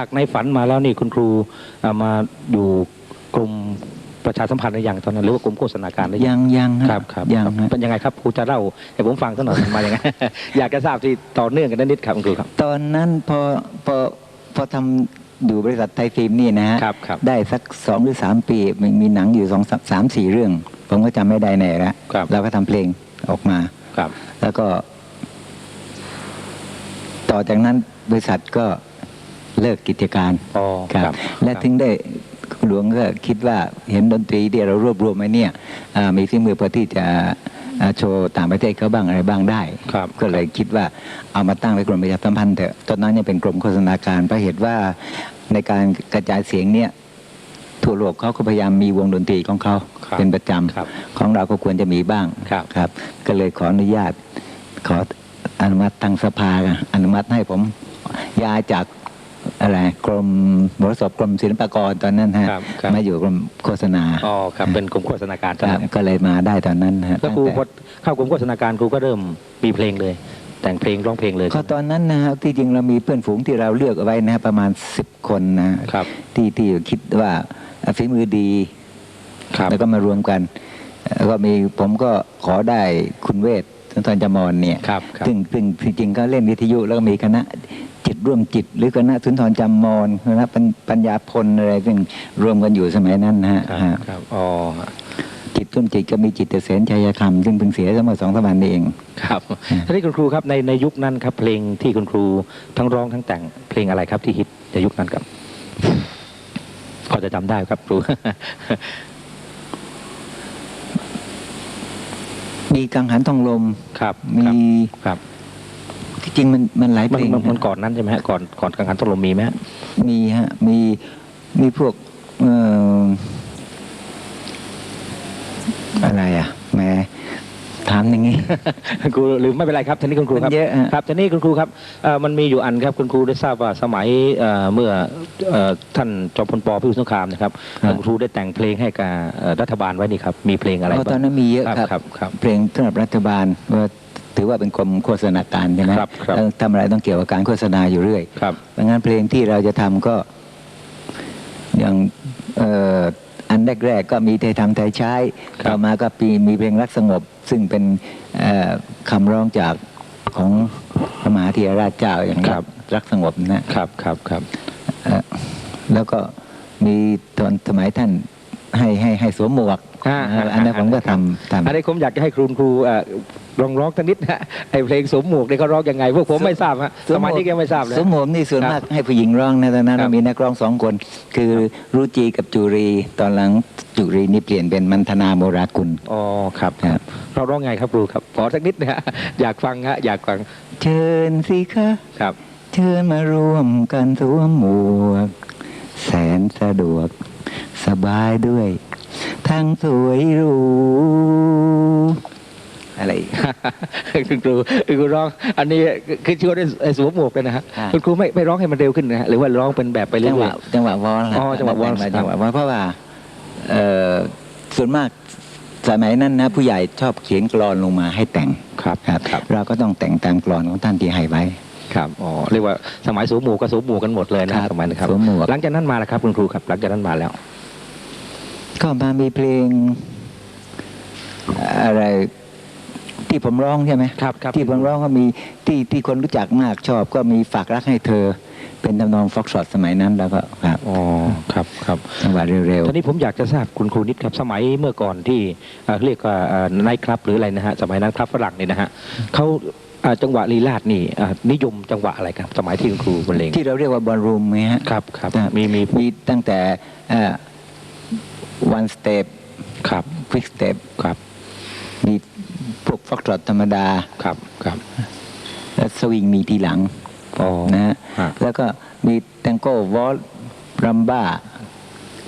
จากในฝันมาแล้วนี่คุณครูเอ่อมาอยู่กลุ่มประชาสัมพันธ์หรือยังตอนนั้นหรือว่ากลุ่มโฆษณาการหรือยังยังยังฮะครับครับยังฮะเป็นยังไงครับครูจะเล่าให้ผมฟังสักหน่อยมาอย่างไงอยากจะทราบที่ต่อเนื่องกันนิดครับคุณครูครับ ตอนนั้นพอพอพอทำอยู่บริษัทไทยฟิล์มนี่นะฮะครับครับได้สักสองหรือสามปีมีมีหนังอยู่สองสามสามสี่เรื่อง ผมก็จำไม่ได้แน่แล้วครับเราก็ทำเพลงออกมาครับ แล้วก็ ต่อจากนั้นบริษัทก็ เลิกกิจการอ๋อครับ และถึงได้หลวงก็คิดว่าเห็นดนตรีที่เรารวบรวมไว้เนี่ยอ่ามีฝีมือพอที่จะอ่าโชว์ต่างประเทศเขาบ้างอะไรบ้างได้ครับก็เลยคิดว่าเอามาตั้งไว้กรมประชาสัมพันธ์เถอะตอนนั้นยังเป็นกรมโฆษณาการเพราะเหตุว่าในการกระจายเสียงเนี่ยทั่วโลกเขาก็พยายามมีวงดนตรีของเขาครับเป็นประจครับำของเราก็ควรจะมีบ้างครับครับ ก็เลยขออนุญาตขออนุมัติทางสภาอนุมัติให้ผมย้ายจาก อะไรกรมบริษัทกรมศิลปากรตอนนั้นฮะครับครับ มาอยู่กรมโฆษณาอ๋อครับเป็นกลุ่มโฆษณาการคตอนรับนั้นก็เลยมาได้ตอนนั้นฮะแล้วครูตั้งพแต่อเข้ากลุ่มโฆษณาการครูก็เริ่มมีเพลงเลย แต่งเพลงร้องเพลงเลย ก็ตอนนั้นนะฮะที่จริงเรามีเพื่อนฝูงที่เราเลือกเอาไว้นะฮะประมาณสิบคนนะฮะครับ ที่ที่คิดว่าฝีมือดี ครับ แล้วก็มารวมกันแล้วก็มีผมก็ขอได้คุณเวท สุนทรจามอนเนี่ยครับครับซึ่งซึ่งที่จริงก็เล่นวิทยุแล้วก็มีคณะจิตร่วมจิต หรือคณะสุนทรจามอนคณะปัญปัญญาพลอะไรซึ่งรวมกันอยู่สมัยนั้นนะฮะครับฮะครับอ๋อฮะจิตร่วมจิตก็มีจิตเสนชัยคำซึ่งเพิ่งเสียเมื่อสองสามวันนี้เองครับทีนี้คุณครูครับในในยุคนั้นครับ เพลงที่คุณครูทั้งร้องทั้งแต่งเพลงอะไรครับที่ฮิตในยุคนั้นครับพอจะจำได้ครับครู มีกังหันทองลมครับมีครับที่จริงมันมันหลายเพมันลงมันมันก่อนนั้นใช่ไหมฮะก่อนก่อนกังหันตกลมมีไหมฮะมีฮะมีมีพวกเอ่ออะไรอะแหม่ ถามอย่างงี้ ครูหรือไม่เป็นไรครับทีนี้คุณครูครับมันเยอะฮะ ครับทีนี้คุณครูครับเอ่อมันมีอยู่อันครับคุณครูได้ทราบว่าสมัยเอ่อเมื่อเอ่อท่านจอมพลปพิบูลสงครามนะครับคุณครูได้แต่งเพลงให้กับเอ่อรัฐบาลไว้นี่ครับมีเพลงอะไรเพราะตบ้าอนงนั้นมีเยอะครับครับครับครับเพลงสำหรับรัฐบาลว่าถือว่าเป็นกรมโฆษณาการใช่ไหมครับครับแล้วทำอะไรต้องเกี่ยวกับการโฆษณาอยู่เรื่อย ครับเพราะงั้นเพลงที่เราจะทำก็อย่างเอ่อ อันแรกๆก็มีไทยทำไทยใช้ครับต่อมาก็มีมีเพลงรักสงบ ซึ่งเป็นเอ่อคำร้องจากของพระมหาธีรราชเจ้าอย่างครับ รักสงบนะครับครับครับเอ่อแล้วก็มีตอนสมัยท่านให้ให้ให้สวมหมวกอ่าเอ่ออันนั้นผมก็ทำทำอันนี้ผมอยากจะให้ครูครูเอ่อ ลองร้องสักนิดนะไอเพลงสวมหมวกเนี่ยเขาร้องยังไง พวกผมไม่ทราบฮะสมัยนี้ยังไม่ทราบเลยสมผมนี่ส่วนครับมากให้ผู้หญิงร้องนะตอนนั้นครับเรามีนักร้องสองคน คือรุจีกับจุรีตอนหลังจุรีนี่เปลี่ยนเป็นมันธนาโมรากุลอ๋อครับครับเราร้องไงครับครูครับขอสักนิดนะฮะอยากฟังฮะอยากฟังเชิญสิคะครับ เชิญมาร่วมกันสวมหมวก แสนสะดวก สบายด้วย ทั้งสวยหรู อะไรอีกคุณครูคุณครูร้อง อันนี้คือชื่อว่าได้สวมหมวกเลยนะฮะอ่าคุณครูไม่ไม่ร้องให้มันเร็วขึ้นนะฮะหรือว่าร้องเป็นแบบไปเรื่จังหอวะยจังหวะวอลอ๋อจังหวะวอลแต่งมาจังหวะวอลเพราะว่าเอ่อส่วนมากสมัยนั้นนะผู้ใหญ่ชอบเขียนกรอนลงมาให้แต่งๆครับครับครับเราก็ต้องแต่งตามกรอนของท่านที่ให้ไว้ครับอ๋อเรียกว่าสมัยสวมหมวกก็สวมหมวกกันหมดเลยนะครับสมัยนะครับสวมหมวกหลังจากนั้นมาแล้วครับคุณครูครับ หลังจากนั้นมาแล้ว ก็มามีเพลงอะไร ที่ผมร้องใช่ไหมครับครับที่ผมร้องก็มีที่ที่คนรู้จักมากชอบก็มีฝากรักให้เธอ เป็นทำนองฟ็อกซอดสมัยนั้นแล้วก็ครับอ๋อครับครับจังหวะเร็วทีนี้ผมอยากจะทราบคุณครูนิดครับสมัยเมื่อก่อนที่เอ่อเรียกว่าไนท์คลับหรืออะไรนะฮะสมัยนั้นคลับฝรั่งเนี่ยนะฮะเขาเอ่อจังหวะลีลาดนี่เอ่อนิยมจังหวะอะไรครับ สมัยที่คุณครูบรรเลงๆที่เราเรียกว่าบอลรูมไหมฮะครับครับครับมีมีมีตั้งแต่เอ่อ one step ครับ quick step ครับมี พวกฟ็อกซอดธรรมดาครับครับ และสวิงมีทีหลังอ๋อนะฮะฮะแล้วก็มีแตงโก้วอลรัมบ้า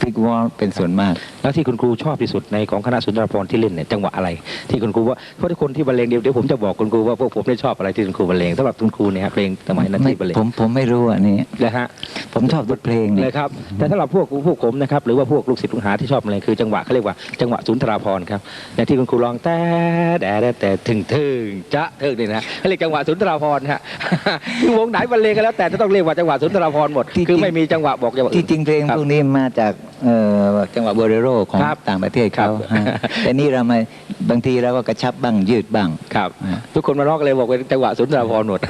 ฟิกวอลเป็นส่วนมาก แล้วที่คุณครูชอบที่สุดในของคณะสุนทรภรณ์ที่เล่นเนี่ยจังหวะอะไร ที่คุณครูว่าเพราะทุกคนที่บรรเลงเดี๋ยวเดี๋ยวผมจะบอกคุณครูว่าพวกผมได้ชอบอะไรที่คุณครูบรรเลงสำหรับคุณครูเนี่ยฮะเพลงสมัยนั้นไม่ที่บรรเลงผมผมไม่รู้อันนี้นะฮะ ผมชอบทุกเพลงเลเนี่ยยครับ แต่สำหรับพวกพวกผมนะครับหรือว่าพวกลูกศิษย์ลูกหาที่ชอบบรรเลงคือจังหวะเขาเรียกว่าจังหวะสุนทรภรณ์ครับอย่างที่คุณครูร้องแต่แต่แต่แต่ถึงถึงจะเทิงนี่นะเขาเรียกจังหวะสุนทรภรณ์ฮะคือวงไหนบรรเลงกันแล้วแต่จะต้องเรียกว่าจังหวะสุนทรภรณ์หมดคือไม่มีจังหวะบอกจังหวะที่อื่นจริงเพลงครับพวกนี้มาจากเอ่อจังหวะโบเรโรของครับต่างประเทศเขาครับฮะแต่นี่เรามาบางทีเราก็กระชับบ้างยืดบ้างครับฮะทุกคนมาร้องกันเลยบอกเป็นจังหวะสุนทรภรณ์หมด